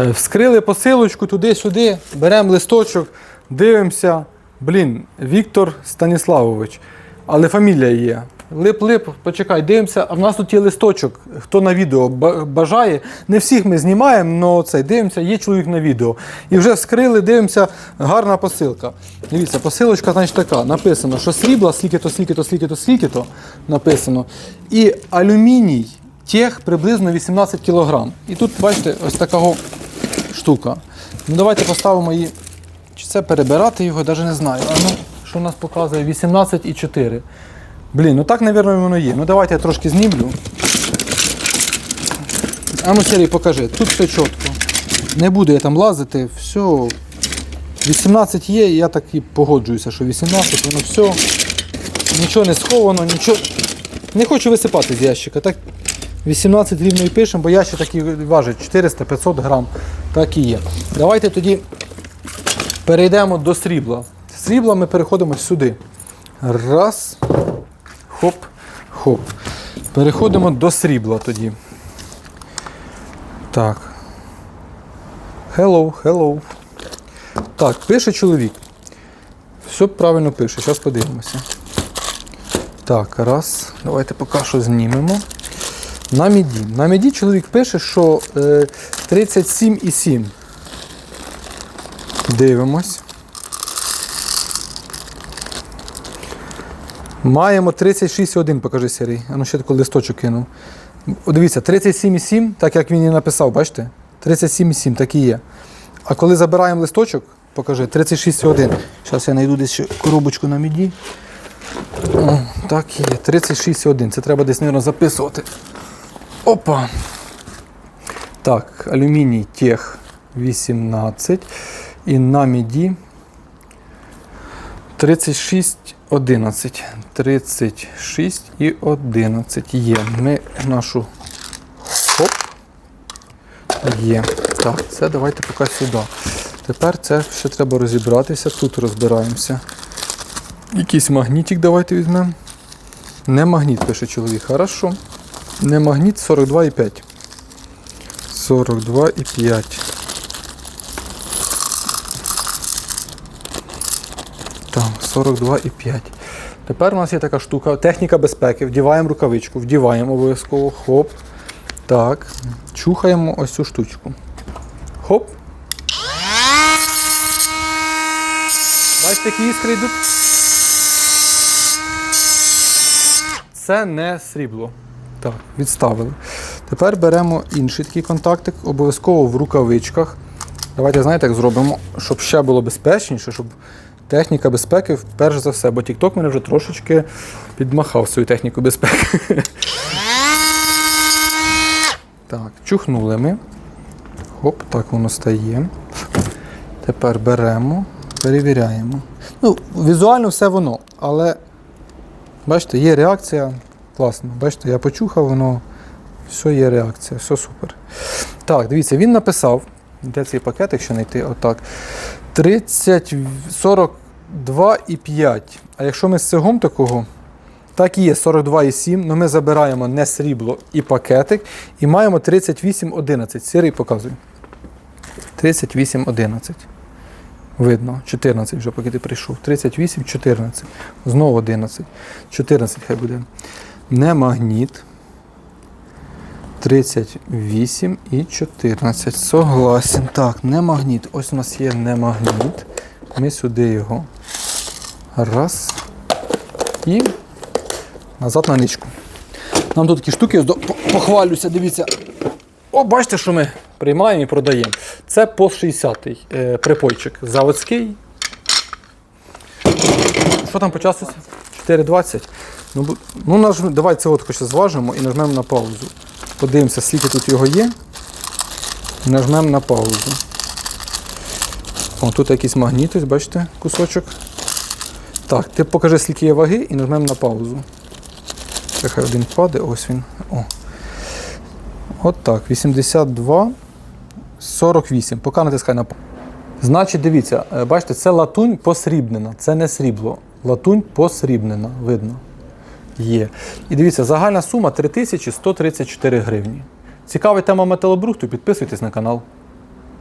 Е, Вскрили посилочку туди-сюди, беремо листочок, дивимося. Блін, Віктор Станіславович. Але фамілія є. Лип-лип, почекай, дивимося. А в нас тут є листочок. Хто на відео бажає. Не всіх ми знімаємо, але цей дивимося, є чоловік на відео. І вже вскрили, дивимося, гарна посилка. Дивіться, посилочка, значить така. Написано, що срібла, скільки-то, скільки-то, скільки-то, скільки-то написано. І алюміній тех приблизно 18 кг. І тут, бачите, ось така го штука. Ну давайте поставимо її. Чи це перебирати його, навіть не знаю. А ну, що у нас показує? 18,4. Блін, ну так, мабуть, воно є. Ну давайте я трошки знімлю. А ну, Сергій, покажи. Тут все чітко. Не буду я там лазити, все. 18 є, я так і погоджуюся, що 18, воно все. Нічого не сховано, нічого. Не хочу висипати з ящика. Так 18 рівно і пишемо, бо ящик такий важить 400-500 грам. Так і є. Давайте тоді перейдемо до срібла. Срібла ми переходимо сюди. Раз. Хоп, хоп. Переходимо до срібла тоді. Так. Hello, hello. Так, пише чоловік. Все правильно пише. Зараз подивимося. Так, раз. Давайте поки що знімемо. На міді. На міді чоловік пише, що е, 37,7. Дивимось. Маємо 36,1, покажи Сергій. А ну ще таку листочок кинув. Дивіться, 37,7, так як він і написав, бачите? 37,7, так і є. А коли забираємо листочок, покажи, 36,1. Зараз я знайду десь коробочку на міді. О, так і є. 36,1. Це треба десь, мабуть, записувати. Опа. Так, алюміній тех 18. І на міді 36 11. 36 і 11 є. Ми нашу хоп. Є. Так, це давайте поки сюди. Тепер це ще треба розібратися. Тут розбираємося. Якийсь магнітик давайте візьмемо. Не магніт, пише чоловік. Хорошо. Не магніт 42,5. 42,5. Так, 42,5. Тепер у нас є така штука, техніка безпеки. Вдіваємо рукавичку, вдіваємо обов'язково. Хоп. Так. Чухаємо ось цю штучку. Хоп. Бачите, які іскри йдуть? Це не срібло. Так, відставили. Тепер беремо інший такий контактик, обов'язково в рукавичках. Давайте, знаєте, як зробимо, щоб ще було безпечніше, щоб техніка безпеки, перш за все, бо TikTok мене вже трошечки підмахав свою техніку безпеки. Так, чухнули ми. Хоп, так воно стає. Тепер беремо, перевіряємо. Ну, візуально все воно, але бачите, є реакція. Класно. Бачите, я почухав, воно все є реакція, все супер. Так, дивіться, він написав, де цей пакет, якщо знайти, отак. 30, 42,5. А якщо ми з цигом такого, так і є 42,7, але ми забираємо не срібло і пакетик, і маємо 38,11. Сірий показує. 38,11. Видно, 14 вже поки ти прийшов. 38, 14. Знову 11. 14 хай буде. Не магніт. 38 і 14. Согласен. Так, не магніт. Ось у нас є не магніт. Ми сюди його. Раз. І назад на ничку. Нам тут такі штуки, похвалюся, дивіться. О, бачите, що ми приймаємо і продаємо. Це по 60-й е, припойчик. Заводський. Що там по часу? 4,20. Ну, ну наж... давай це от хоч зважимо і нажмемо на паузу. Подивимося, скільки тут його є. Нажмемо на паузу. О, тут якийсь магніт, бачите, кусочок. Так, ти покажи, скільки є ваги, і нажмемо на паузу. Хай один впаде, ось він. О. От так, 82, 48. Поки натискай на паузу. Значить, дивіться, е, бачите, це латунь посрібнена, це не срібло. Латунь посрібнена, видно. Є. І дивіться, загальна сума 3134 гривні. Цікава тема металобрухту, підписуйтесь на канал.